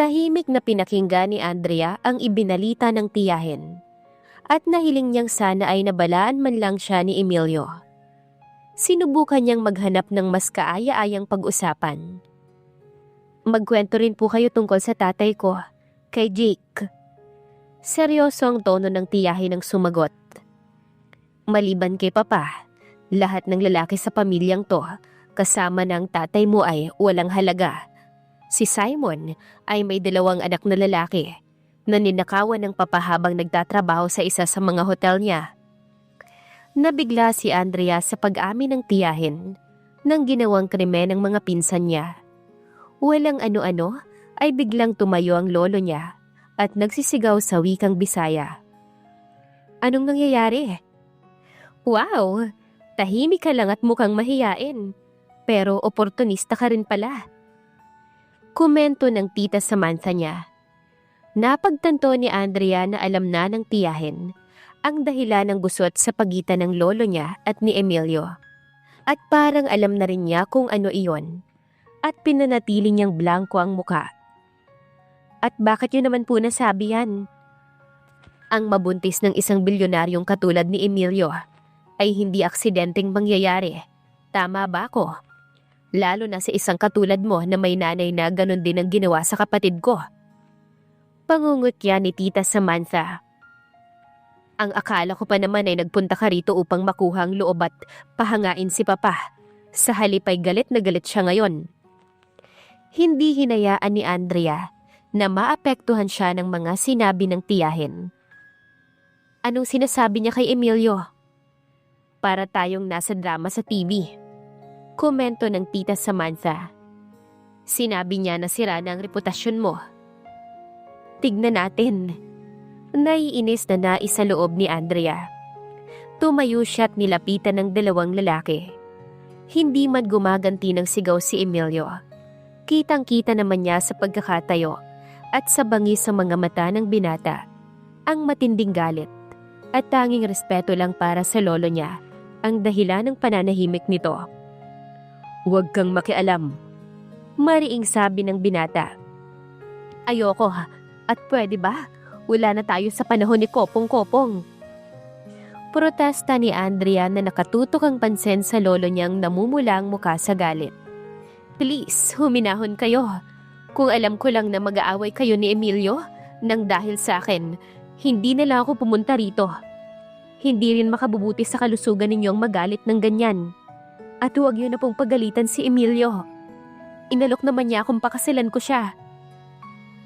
Tahimik na pinakinggan ni Andrea ang ibinalita ng tiyahin at nahiling niyang sana ay nabalaan man lang siya ni Emilio. Sinubukan niyang maghanap ng mas kaaya-ayang pag-usapan. Magkwento rin po kayo tungkol sa tatay ko, kay Jake. Seryoso ang tono ng tiyahin ng sumagot. Maliban kay Papa, lahat ng lalaki sa pamilyang to, kasama ng tatay mo ay walang halaga. Si Simon ay may dalawang anak na lalaki na ninakawan ng papa habang nagtatrabaho sa isa sa mga hotel niya. Nabigla si Andrea sa pag-amin ng tiyahin ng ginawang krimen ng mga pinsan niya. Walang ano-ano ay biglang tumayo ang lolo niya at nagsisigaw sa wikang Bisaya. Anong nangyayari? Wow! Tahimik ka lang at mukhang mahiyain. Pero oportunista ka rin pala. Komento ng tita Samantha niya. Napagtanto ni Andrea na alam na ng tiyahin ang dahilan ng gusot sa pagitan ng lolo niya at ni Emilio. At parang alam na rin niya kung ano iyon. At pinanatili niyang blanco ang muka. At bakit yun naman po nasabi yan? Ang mabuntis ng isang bilyonaryong katulad ni Emilio ay hindi aksidenteng mangyayari. Tama ba ako? Lalo na sa isang katulad mo na may nanay na ganun din ang ginawa sa kapatid ko. Pangungot yan ni Tita Samantha. Ang akala ko pa naman ay nagpunta ka rito upang makuha ang loob at pahangain si Papa. Sa halip ay galit na galit siya ngayon. Hindi hinayaan ni Andrea na maapektuhan siya ng mga sinabi ng tiyahin. Anong sinasabi niya kay Emilio? Para tayong nasa drama sa TV. Komento ng tita Samantha. Sinabi niya na sira na ang reputasyon mo. Tignan natin. Naiinis na nais sa loob ni Andrea. Tumayo siya at nilapitan ng dalawang lalaki. Hindi man gumaganti ng sigaw si Emilio. Kitang-kita naman niya sa pagkakatayo at sa bangi sa mga mata ng binata. Ang matinding galit at tanging respeto lang para sa lolo niya ang dahilan ng pananahimik nito. Huwag kang makialam. Mariing sabi ng binata. Ayoko ha, at pwede ba? Wala na tayo sa panahon ni Kopong-Kopong. Protesta ni Andrea na nakatutok ang pansin sa lolo niyang namumula ang muka sa galit. Please, huminahon kayo. Kung alam ko lang na mag-aaway kayo ni Emilio, nang dahil sa akin, hindi na lang ako pumunta rito. Hindi rin makabubuti sa kalusugan ninyong magalit ng ganyan. At huwag yun na pong pagalitan si Emilio. Inalok naman niya kung pakasalan ko siya.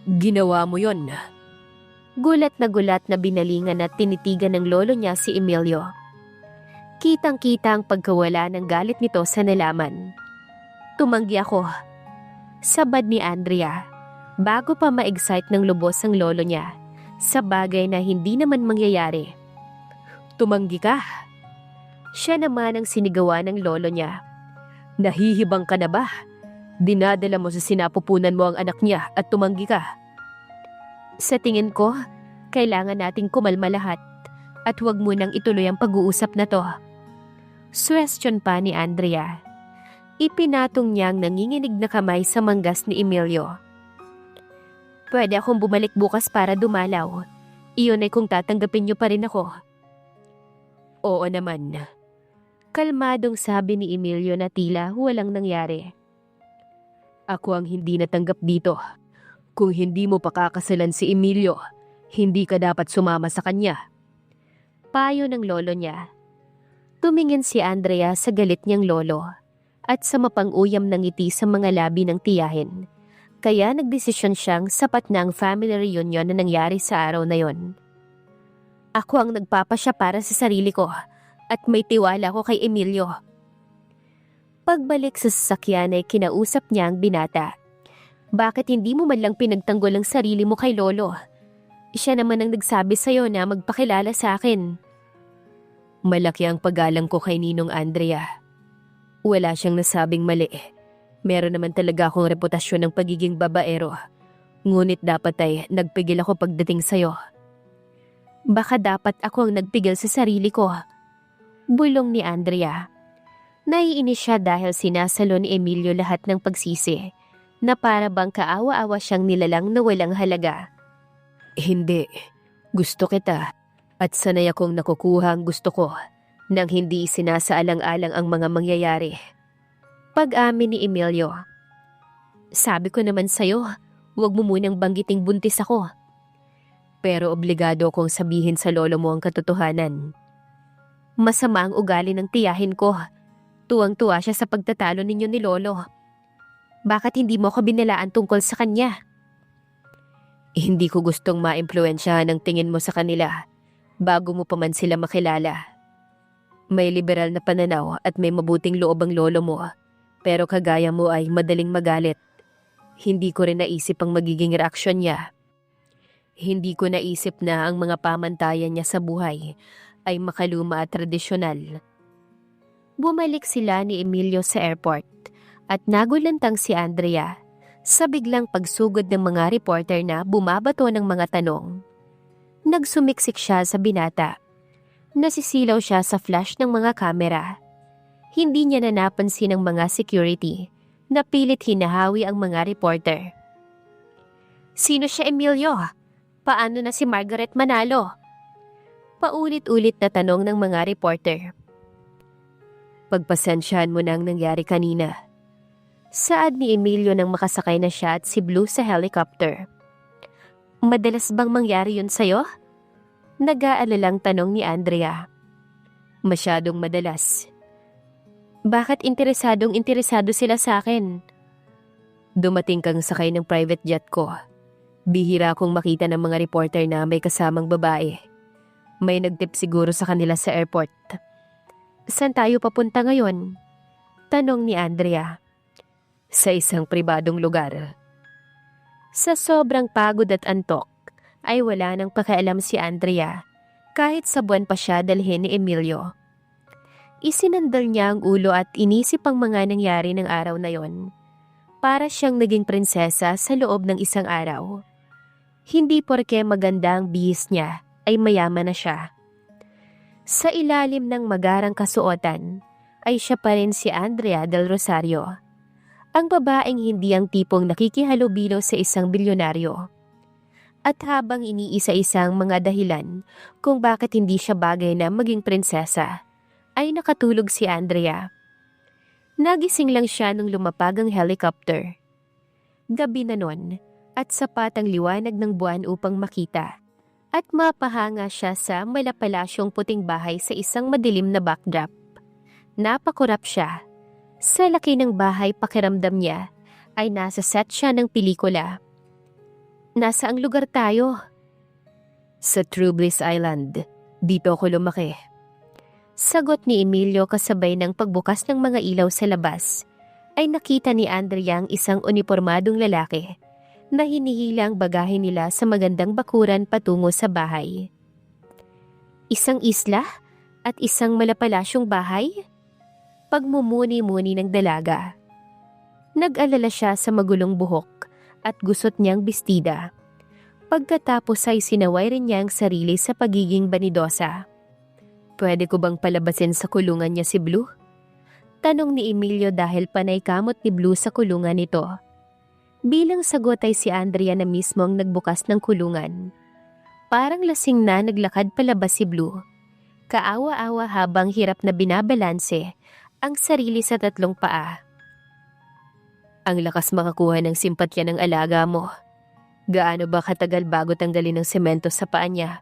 Ginawa mo yon. Gulat na gulat na binalingan at tinitigan ng lolo niya si Emilio. Kitang-kita ang pagkawala ng galit nito sa nalaman. Tumanggi ako. Sabad ni Andrea, bago pa ma-excite ng lubos ang lolo niya, sa bagay na hindi naman mangyayari. Tumanggi ka. Siya naman ang sinigawa ng lolo niya. Nahihibang ka na ba? Dinadala mo sa sinapupunan mo ang anak niya at tumanggi ka. Sa tingin ko, kailangan nating kumalma lahat at huwag munang ituloy ang pag-uusap na to. Suwestyon pa ni Andrea. Ipinatong niya ang nanginginig na kamay sa manggas ni Emilio. Pwede akong bumalik bukas para dumalaw. Iyon ay kung tatanggapin niyo pa rin ako. Oo naman. Kalmadong sabi ni Emilio na tila walang nangyari. Ako ang hindi natanggap dito. Kung hindi mo pakakasalan si Emilio, hindi ka dapat sumama sa kanya. Payo ng lolo niya. Tumingin si Andrea sa galit niyang lolo at sa mapang-uyam ng ngiti sa mga labi ng tiyahin. Kaya nagdesisyon siyang sapat na ang family reunion na nangyari sa araw na yon. Ako ang nagpapasya para sa sarili ko at may tiwala ko kay Emilio. Pagbalik sa sasakyan ay kinausap niya ang binata. Bakit hindi mo man lang pinagtanggol ang sarili mo kay Lolo? Siya naman ang nagsabi sa'yo na magpakilala sa akin. Malaki ang paggalang ko kay Ninong Andrea. Wala siyang nasabing mali. Meron naman talaga akong reputasyon ng pagiging babaero. Ngunit dapat ay nagpigil ako pagdating sa'yo. Baka dapat ako ang nagpigil sa sarili ko. Bulong ni Andrea. Naiinis siya dahil sinasalo ni Emilio lahat ng pagsisi na para bang kaawa-awa siyang nilalang na walang halaga. Hindi. Gusto kita. At sanay akong nakukuha ang gusto ko nang hindi sinasaalang-alang ang mga mangyayari. Pag-amin ni Emilio. Sabi ko naman sa'yo, huwag mo munang banggiting buntis ako. Pero obligado akong sabihin sa lolo mo ang katotohanan. Masama ang ugali ng tiyahin ko. Tuwang-tuwa siya sa pagtatalo ninyo ni lolo. Bakit hindi mo ako binalaan tungkol sa kanya? Hindi ko gustong maimpluensyahan ang tingin mo sa kanila bago mo pa man sila makilala. May liberal na pananaw at may mabuting loob ang lolo mo, pero kagaya mo ay madaling magalit. Hindi ko rin naisip ang magiging reaksyon niya. Hindi ko naisip na ang mga pamantayan niya sa buhay ay makaluma at tradisyonal. Bumalik sila ni Emilio sa airport at nagulantang si Andrea sa biglang pagsugod ng mga reporter na bumabato ng mga tanong. Nagsumiksik siya sa binata. Nasisilaw siya sa flash ng mga kamera. Hindi niya na napansin ng mga security na pilit hinahawi ang mga reporter. Sino siya Emilio? Paano na si Margaret Manalo? Paulit-ulit na tanong ng mga reporter. Pagpasensyahan mo na ang nangyari kanina. Saad ni Emilio nang makasakay na siya at si Blue sa helicopter. Madalas bang mangyari yun sa'yo? Nag-aalalang tanong ni Andrea. Masyadong madalas. Bakit interesadong interesado sila sa akin? Dumating kang sakay ng private jet ko. Bihira akong makita ng mga reporter na may kasamang babae. May nagtip siguro sa kanila sa airport. Saan tayo papunta ngayon? Tanong ni Andrea. Sa isang pribadong lugar. Sa sobrang pagod at antok, ay wala nang pakialam si Andrea kahit sa buwan pa siya dalhin ni Emilio. Isinandal niya ang ulo at inisip ang mga nangyari ng araw na yon. Para siyang naging prinsesa sa loob ng isang araw. Hindi porke maganda ang bihis niya ay mayaman na siya. Sa ilalim ng magarang kasuotan ay siya pa rin si Andrea del Rosario ang babaeng hindi ang tipong nakikihalubilo sa isang bilyonaryo. At habang iniisa-isang mga dahilan kung bakit hindi siya bagay na maging prinsesa, ay nakatulog si Andrea. Nagising lang siya nung lumapag ang helicopter. Gabi na nun at sapat ang liwanag ng buwan upang makita at mapahanga siya sa malapalasyong puting bahay sa isang madilim na backdrop. Napakurap siya sa laki ng bahay pakiramdam niya ay nasa set siya ng pelikula. Nasa ang lugar tayo? Sa True Bliss Island. Dito ako lumaki. Sagot ni Emilio kasabay ng pagbukas ng mga ilaw sa labas ay nakita ni Andrea ang isang uniformadong lalaki na hinihila ang bagahe nila sa magandang bakuran patungo sa bahay. Isang isla at isang malapalasyong bahay? pagmumuni-muni ng dalaga. Nag-alala siya sa magulong buhok at gusot niyang bestida. Pagkatapos ay sinaway rin niya ang sarili sa pagiging banidosa. Pwede ko bang palabasin sa kulungan niya si Blue? Tanong ni Emilio dahil panay kamot ni Blue sa kulungan nito. Bilang sagot ay si Andrea na mismo ang nagbukas ng kulungan. Parang lasing na naglakad palabas si Blue. Kaawa-awa habang hirap na binabalanse ang sarili sa tatlong paa. Ang lakas makakuha ng simpatya ng alaga mo. Gaano ba katagal bago tanggalin ng semento sa paa niya?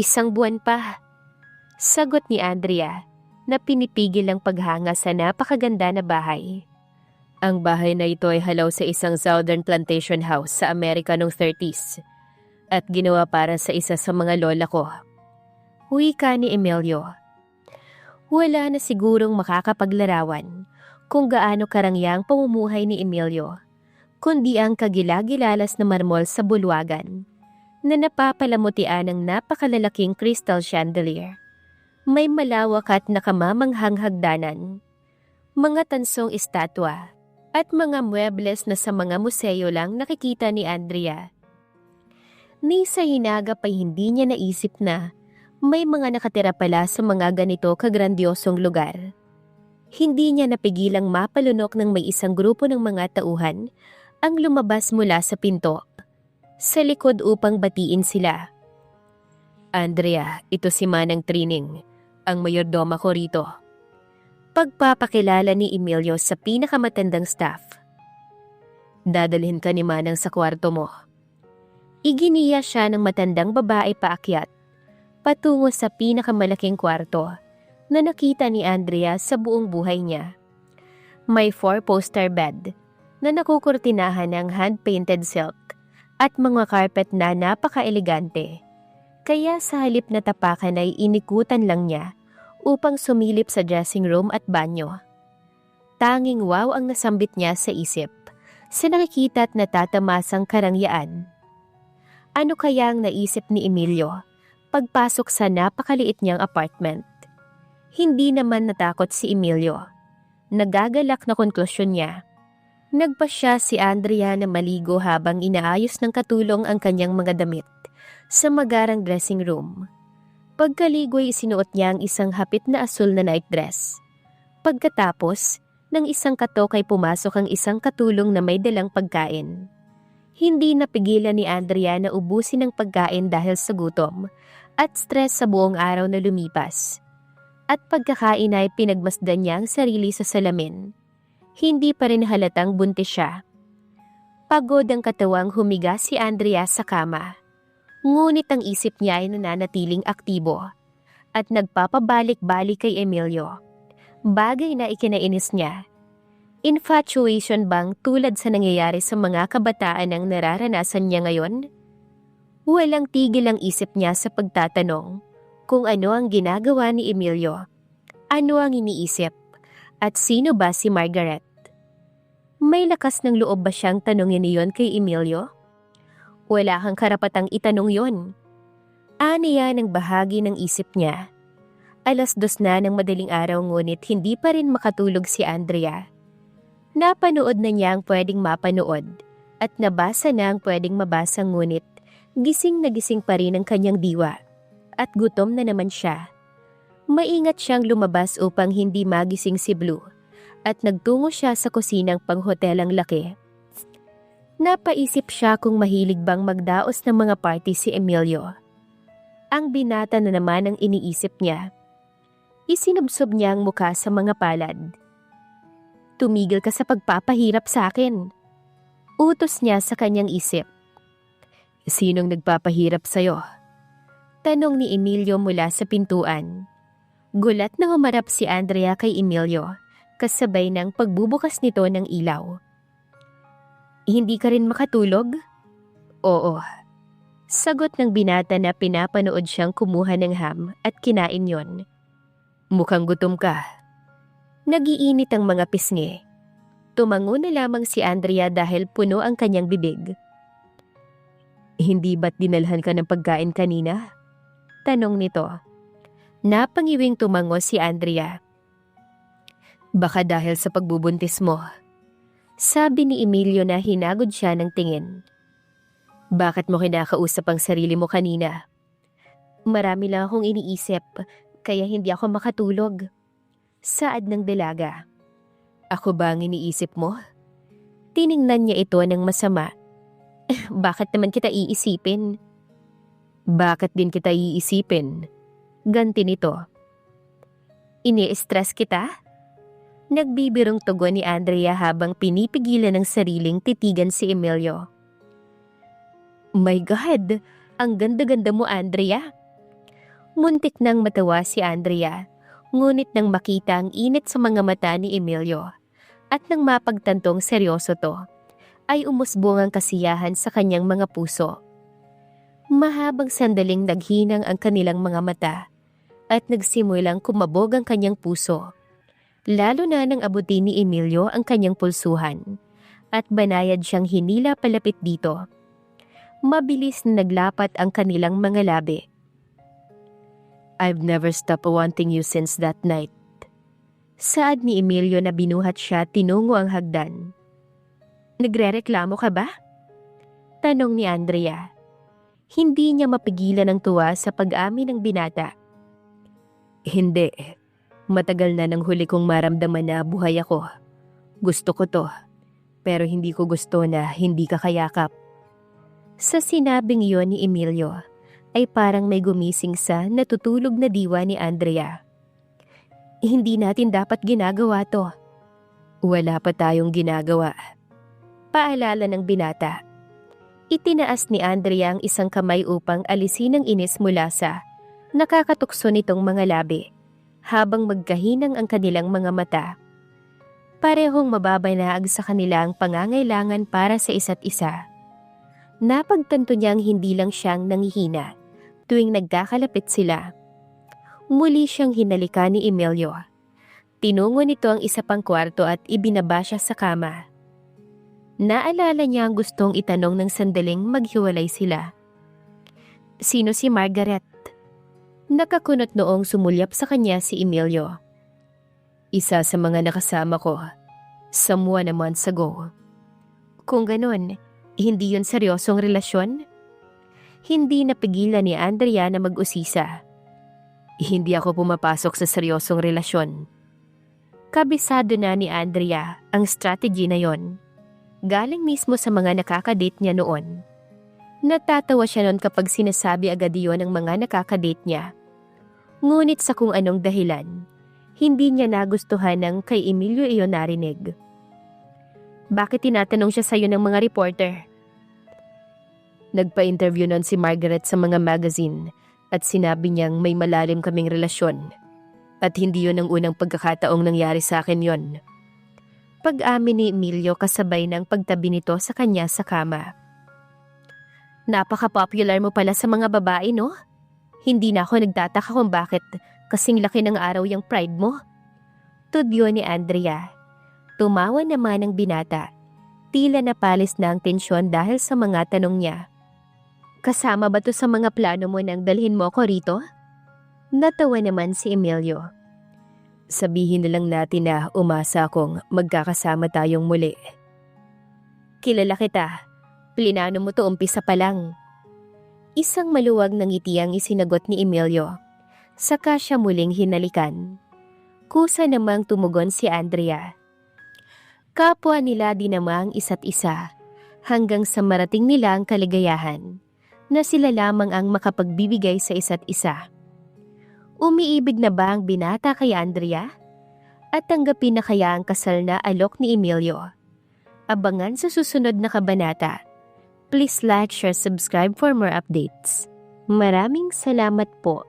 Isang buwan pa. Sagot ni Andrea na pinipigil ang paghanga sa napakaganda na bahay. Ang bahay na ito ay halaw sa isang southern plantation house sa Amerika noong 30s at ginawa para sa isa sa mga lola ko. Wika ni Emilio wala na sigurong makakapaglarawan kung gaano karangyang pamumuhay ni Emilio, kundi ang kagilagilalas na marmol sa bulwagan na napapalamutian ng napakalalaking crystal chandelier. May malawak at nakamamanghang hagdanan, mga tansong estatwa, at mga muebles na sa mga museo lang nakikita ni Andrea. Ni sa hinagap ay hindi niya naisip na may mga nakatira pala sa mga ganito kagrandiosong lugar. Hindi niya napigilang mapalunok ng may isang grupo ng mga tauhan ang lumabas mula sa pinto. Sa likod upang batiin sila. Andrea, ito si Manang Trining, ang mayordoma ko rito. Pagpapakilala ni Emilio sa pinakamatandang staff. Dadalhin ka ni Manang sa kwarto mo. Iginiya siya ng matandang babae paakyat, patungo sa pinakamalaking kwarto na nakita ni Andrea sa buong buhay niya. May four-poster bed na nakukurtinahan ng hand-painted silk at mga carpet na napaka-elegante. Kaya sa halip na tapakan ay inikutan lang niya upang sumilip sa dressing room at banyo. Tanging wow ang nasambit niya sa isip sa nakikita at natatamasang karangyaan. Ano kaya ang naisip ni Emilio pagpasok sa napakaliit niyang apartment? Hindi naman natakot si Emilio. Nagagalak na konklusyon niya. Nagpa siya si Andrea na maligo habang inaayos ng katulong ang kanyang mga damit sa magarang dressing room. Pagkaligo'y isinuot niya ang isang hapit na asul na nightdress. Pagkatapos, ng isang katok ay pumasok ang isang katulong na may dalang pagkain. Hindi napigilan ni Andrea na ubusin ang pagkain dahil sa gutom at stress sa buong araw na lumipas. At pagkakain ay pinagmasdan niya ang sarili sa salamin. Hindi pa rin halatang buntis siya. Pagod ang katawang humiga si Andrea sa kama. Ngunit ang isip niya ay nananatiling aktibo at nagpapabalik-balik kay Emilio. Bagay na ikinainis niya. Infatuation bang tulad sa nangyayari sa mga kabataan ang nararanasan niya ngayon? Walang tigil ang isip niya sa pagtatanong kung ano ang ginagawa ni Emilio, ano ang iniisip, at sino ba si Margaret. May lakas ng loob ba siyang tanongin iyon kay Emilio? Wala kang karapatang itanong yon. Aniya ng bahagi ng isip niya. Alas dos na ng madaling araw ngunit hindi pa rin makatulog si Andrea. Napanood na niya ang pwedeng mapanood at nabasa na ang pwedeng mabasa ngunit gising na gising pa rin ang kanyang diwa at gutom na naman siya. Maingat siyang lumabas upang hindi magising si Blue at nagtungo siya sa kusinang panghotelang laki Napaisip siya kung mahilig bang magdaos ng mga party si Emilio. Ang binata na naman ang iniisip niya. Isinubsob niya ang mukha sa mga palad. Tumigil ka sa pagpapahirap sa akin. Utos niya sa kanyang isip. Sinong nagpapahirap sa'yo? Tanong ni Emilio mula sa pintuan. Gulat na humarap si Andrea kay Emilio, kasabay ng pagbubukas nito ng ilaw. Hindi ka rin makatulog? Oo. Sagot ng binata na pinapanood siyang kumuha ng ham at kinain yon. Mukhang gutom ka. Nagiinit ang mga pisngi. Tumango na lamang si Andrea dahil puno ang kanyang bibig. Hindi ba't dinalhan ka ng pagkain kanina? Tanong nito. Napangiwing tumango si Andrea. Baka dahil sa pagbubuntis mo. Sabi ni Emilio na hinagod siya ng tingin. Bakit mo kinakausap ang sarili mo kanina? Marami lang akong iniisip, kaya hindi ako makatulog. Saad ng dalaga. Ako ba ang iniisip mo? Tiningnan niya ito ng masama. Bakit naman kita iisipin? Bakit din kita iisipin? Ganti nito. Ini-stress kita? Nagbibirong tugon ni Andrea habang pinipigilan ng sariling titigan si Emilio. My God! Ang ganda-ganda mo, Andrea! Muntik nang matawa si Andrea, ngunit nang makita ang init sa mga mata ni Emilio at nang mapagtantong seryoso to, ay umusbong ang kasiyahan sa kanyang mga puso. Mahabang sandaling naghinang ang kanilang mga mata at nagsimulang kumabog ang kanyang puso lalo na nang abutin ni Emilio ang kanyang pulsuhan at banayad siyang hinila palapit dito. Mabilis na naglapat ang kanilang mga labi. I've never stopped wanting you since that night. Saad ni Emilio na binuhat siya tinungo ang hagdan. Nagrereklamo ka ba? Tanong ni Andrea. Hindi niya mapigilan ang tuwa sa pag-amin ng binata. Hindi. Matagal na nang huli kong maramdaman na buhay ako. Gusto ko to. pero hindi ko gusto na hindi ka kayakap. Sa sinabing yon ni Emilio, ay parang may gumising sa natutulog na diwa ni Andrea. Hindi natin dapat ginagawa to. Wala pa tayong ginagawa. Paalala ng binata. Itinaas ni Andrea ang isang kamay upang alisin ang inis mula sa nakakatukso nitong mga labi habang magkahinang ang kanilang mga mata. Parehong mababanaag sa kanila ang pangangailangan para sa isa't isa. Napagtanto niyang hindi lang siyang nangihina tuwing nagkakalapit sila. Muli siyang hinalika ni Emilio. Tinungo nito ang isa pang kwarto at ibinaba siya sa kama. Naalala niya ang gustong itanong ng sandaling maghiwalay sila. Sino si Margaret? Nakakunot noong sumulyap sa kanya si Emilio. Isa sa mga nakasama ko. Someone a months ago. Kung ganun, hindi yun seryosong relasyon? Hindi napigilan ni Andrea na mag-usisa. Hindi ako pumapasok sa seryosong relasyon. Kabisado na ni Andrea ang strategy na yon. Galing mismo sa mga nakakadate niya noon. Natatawa siya noon kapag sinasabi agad iyon ng mga nakakadate niya. Ngunit sa kung anong dahilan, hindi niya nagustuhan ng kay Emilio iyon narinig. Bakit tinatanong siya sa'yo ng mga reporter? Nagpa-interview nun si Margaret sa mga magazine at sinabi niyang may malalim kaming relasyon. At hindi yon ang unang pagkakataong nangyari sa akin yon. Pag-amin ni Emilio kasabay ng pagtabi nito sa kanya sa kama. Napaka-popular mo pala sa mga babae, no? Hindi na ako nagtataka kung bakit kasing laki ng araw yung pride mo. Tudyo ni Andrea. Tumawa naman ang binata. Tila napalis na ang tensyon dahil sa mga tanong niya. Kasama ba to sa mga plano mo nang dalhin mo ako rito? Natawa naman si Emilio. Sabihin na lang natin na umasa akong magkakasama tayong muli. Kilala kita. Plinano mo to umpisa pa lang. Isang maluwag na ngiti ang isinagot ni Emilio. Saka siya muling hinalikan. Kusa namang tumugon si Andrea. Kapwa nila dinamang isa't isa hanggang sa marating nila ang kaligayahan na sila lamang ang makapagbibigay sa isa't isa. Umiibig na ba ang binata kay Andrea? At tanggapin na kaya ang kasal na alok ni Emilio? Abangan sa susunod na kabanata. Please like, share, subscribe for more updates. Maraming salamat po.